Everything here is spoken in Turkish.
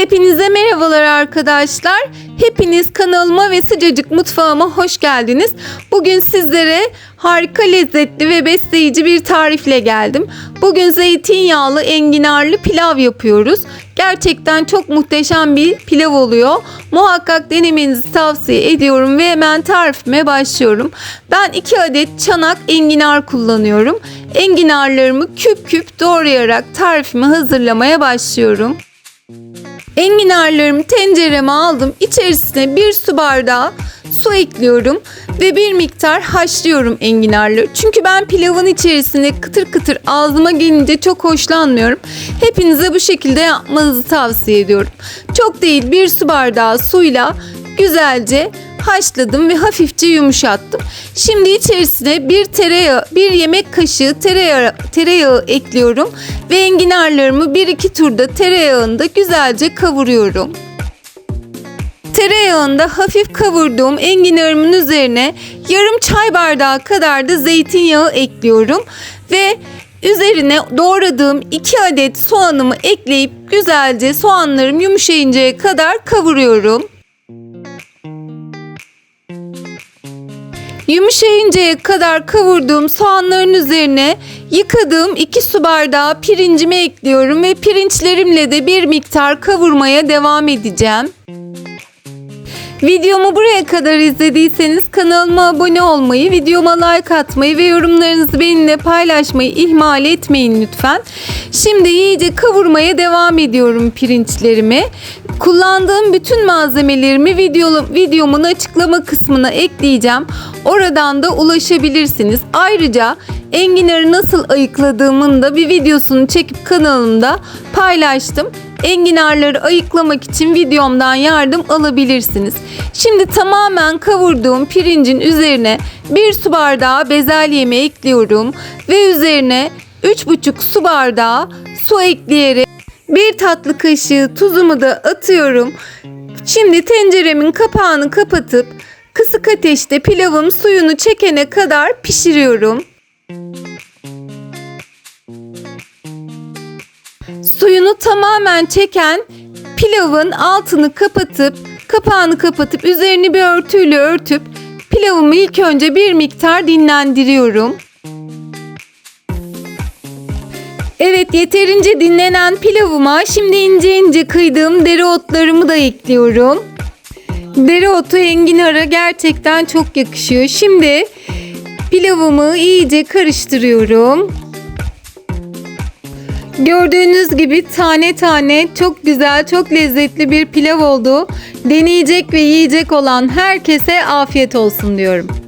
Hepinize merhabalar arkadaşlar. Hepiniz kanalıma ve sıcacık mutfağıma hoş geldiniz. Bugün sizlere harika lezzetli ve besleyici bir tarifle geldim. Bugün zeytinyağlı enginarlı pilav yapıyoruz. Gerçekten çok muhteşem bir pilav oluyor. Muhakkak denemenizi tavsiye ediyorum ve hemen tarifime başlıyorum. Ben 2 adet çanak enginar kullanıyorum. Enginarlarımı küp küp doğrayarak tarifimi hazırlamaya başlıyorum. Enginarlarımı tencereme aldım. İçerisine bir su bardağı su ekliyorum ve bir miktar haşlıyorum enginarları. Çünkü ben pilavın içerisinde kıtır kıtır ağzıma gelince çok hoşlanmıyorum. Hepinize bu şekilde yapmanızı tavsiye ediyorum. Çok değil bir su bardağı suyla güzelce haşladım ve hafifçe yumuşattım. Şimdi içerisine bir tereyağı, bir yemek kaşığı tereyağı, tereyağı ekliyorum ve enginarlarımı 1-2 turda tereyağında güzelce kavuruyorum. Tereyağında hafif kavurduğum enginarımın üzerine yarım çay bardağı kadar da zeytinyağı ekliyorum ve üzerine doğradığım 2 adet soğanımı ekleyip güzelce soğanlarım yumuşayıncaya kadar kavuruyorum. Yumuşayıncaya kadar kavurduğum soğanların üzerine yıkadığım 2 su bardağı pirincimi ekliyorum ve pirinçlerimle de bir miktar kavurmaya devam edeceğim. Videomu buraya kadar izlediyseniz kanalıma abone olmayı, videoma like atmayı ve yorumlarınızı benimle paylaşmayı ihmal etmeyin lütfen. Şimdi iyice kavurmaya devam ediyorum pirinçlerimi. Kullandığım bütün malzemelerimi video, videomun açıklama kısmına ekleyeceğim. Oradan da ulaşabilirsiniz. Ayrıca enginarı nasıl ayıkladığımın da bir videosunu çekip kanalımda paylaştım. Enginarları ayıklamak için videomdan yardım alabilirsiniz. Şimdi tamamen kavurduğum pirincin üzerine bir su bardağı bezelyemi ekliyorum ve üzerine 3,5 su bardağı su ekleyerek bir tatlı kaşığı tuzumu da atıyorum. Şimdi tenceremin kapağını kapatıp kısık ateşte pilavım suyunu çekene kadar pişiriyorum. Suyunu tamamen çeken pilavın altını kapatıp kapağını kapatıp üzerini bir örtüyle örtüp pilavımı ilk önce bir miktar dinlendiriyorum. Evet yeterince dinlenen pilavıma şimdi ince ince kıydığım dereotlarımı da ekliyorum. Dereotu enginara gerçekten çok yakışıyor. Şimdi pilavımı iyice karıştırıyorum. Gördüğünüz gibi tane tane çok güzel, çok lezzetli bir pilav oldu. Deneyecek ve yiyecek olan herkese afiyet olsun diyorum.